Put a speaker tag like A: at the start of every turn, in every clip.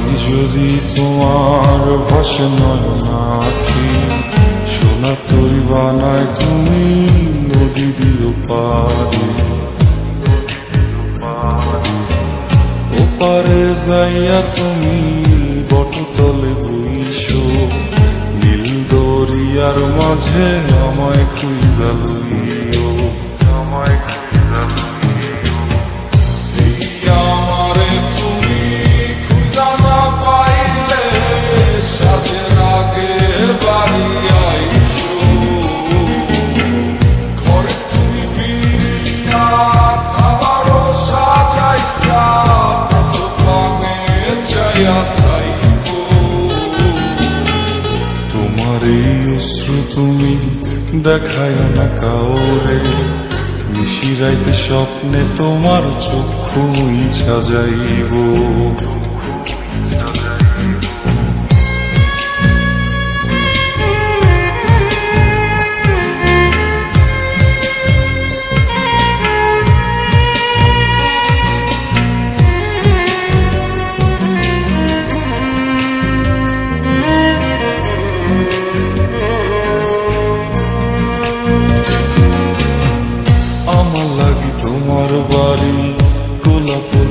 A: লাগি যদি তোমার ভাসে নয়নাথি সোনা তরি বানায় তুমি নদী দিও পারি ওপারে যাইয়া তুমি বটতলে বইছো নীল দরিয়ার মাঝে আমায় খুঁজা লইও। আমায় খুঁজা তুমি দেখায় না কাউরে নিশিরাইতে স্বপ্নে তোমার চক্ষু ইচ্ছা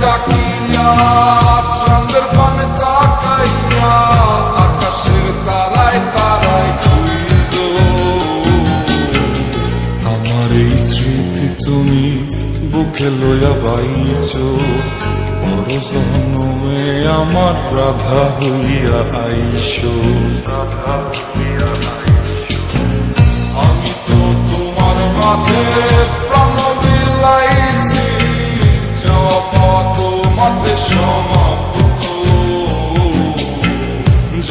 A: ডাকিয়া চাঁদের পানে তাকাইয়া, আকাশের তারায় তারায় খুইল। আমার এই আমার রাধা হইয়া আইস। আমি